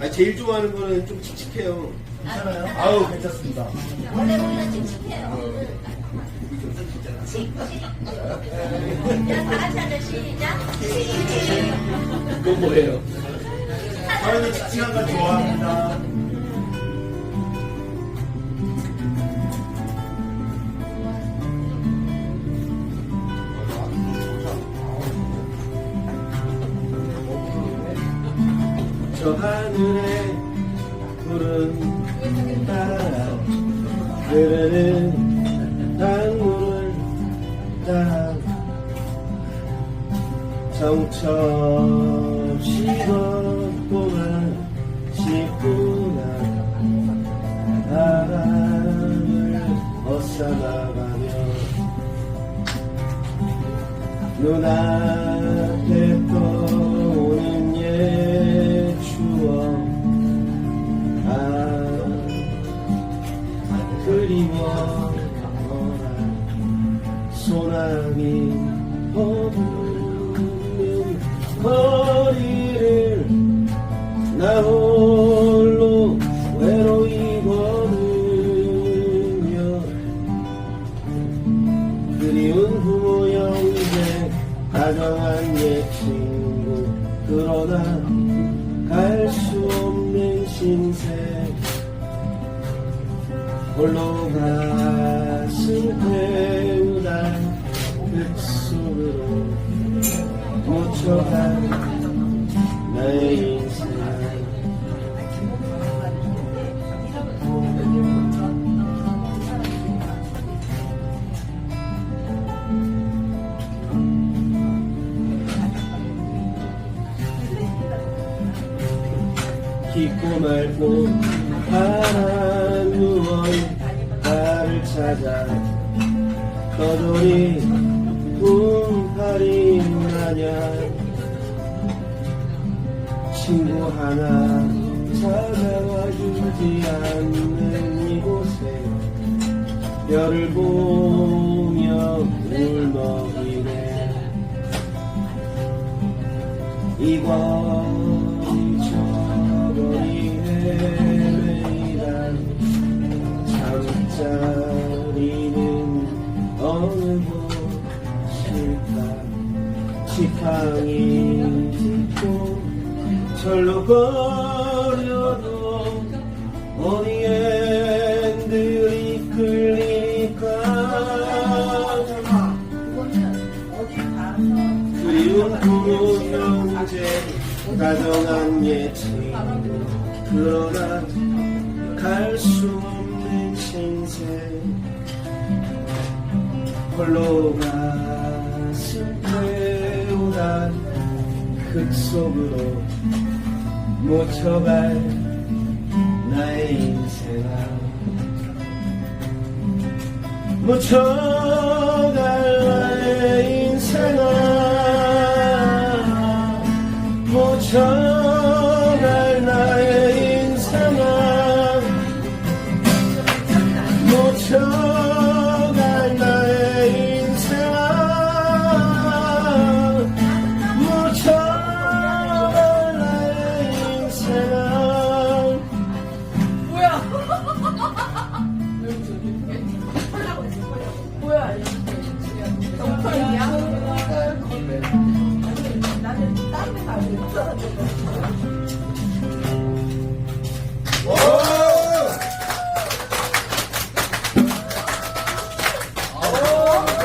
아 제일 좋아하는 거는 좀 칙칙해요. 괜찮아요? 아우 괜찮습니다. 원래 우리는 칙칙해요. 자, 다 같이 하자. 시작. 그건 뭐예요? 저희는 칙칙한 거 좋아합니다. 저 하늘에 구름 따라 흐르는 강물을 따라 정처없이 걷고만 싶구나 바람을 벗어나가며 눈앞에 떠 그리워라 소나기 허부는 거리를 나 홀로 외로이 걸으며 그리운 부모 형제 다정한 옛 친구 그러나 갈 수 없는 신세 홀로 가슴 태우다 흙속으로 묻혀간 나의 인생. 깊고 맑고 파란 누원 나를 찾아 떠돌이 꿈파리 마냥 친구 하나 찾아와 주지 않는 이곳에 별을 보 곳일까 지팡이 짚고 절로 거려도 어디에 들이끌릴까? 그리운 부모 형제 다정한 옛 친구 그러나 갈 수 없는 신세. 홀로 가 슴 태우다 흙 속으로 묻혀갈 나의 인생아. 묻혀갈 나의 인생아. 묻혀